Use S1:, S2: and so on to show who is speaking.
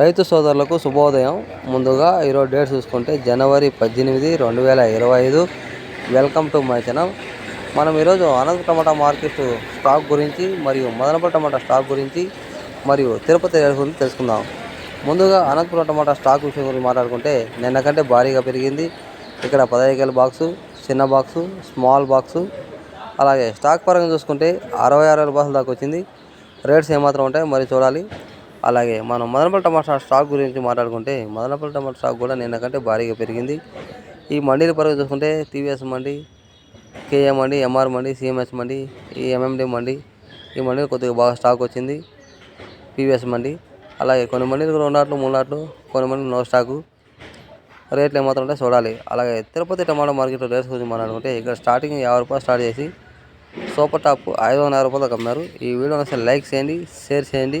S1: రైతు సోదరులకు శుభోదయం. ముందుగా ఈరోజు డేట్ చూసుకుంటే జనవరి పద్దెనిమిది రెండు వేల ఇరవై ఐదు. Welcome to my channel. మనం ఈరోజు అనంత టమాటా మార్కెట్ స్టాక్ గురించి మరియు మదనపల్లి టమాటా స్టాక్ గురించి మరియు తిరుపతి గురించి తెలుసుకుందాం. ముందుగా అనంతపురం టమాటా స్టాక్ విషయం గురించి మాట్లాడుకుంటే నిన్న కంటే భారీగా పెరిగింది. ఇక్కడ పదహైదు కేల బాక్సు చిన్న బాక్సు స్మాల్ బాక్సు. అలాగే స్టాక్ పరంగా చూసుకుంటే అరవై ఆరు వేల బాక్సుల దాకా వచ్చింది. రేట్స్ ఏమాత్రం ఉంటాయి మరి చూడాలి. అలాగే మనం మదనపల్లి టమాటా స్టాక్ గురించి మాట్లాడుకుంటే మదనపల్లి టమాటా స్టాక్ కూడా నిన్న కంటే భారీగా పెరిగింది. ఈ మండీల పరంగా చూసుకుంటే టీవీఎస్ మండి కేఏ మండి ఎంఆర్ మండి సిఎంఎస్ మండి ఈ ఎంఎండి మండి ఈ మండీలు కొద్దిగా బాగా స్టాక్ వచ్చింది. పీవీఎస్ మండి అలాగే కొన్ని మండీలు రెండు నాట్లు మూడు నాట్లు కొన్ని మంది నో స్టాకు. రేట్లు ఏమాత్రం ఉంటే చూడాలి. అలాగే తిరుపతి టమాటా మార్కెట్లో రేట్స్ గురించి మాట్లాడుకుంటే ఇక్కడ స్టార్టింగ్ యాభై రూపాయలు స్టార్ట్ చేసి సూపర్ టాప్ ఐదు వందల యాభై రూపాయలకు అమ్మారు. ఈ వీడియో నచ్చితే లైక్ చేయండి షేర్ చేయండి.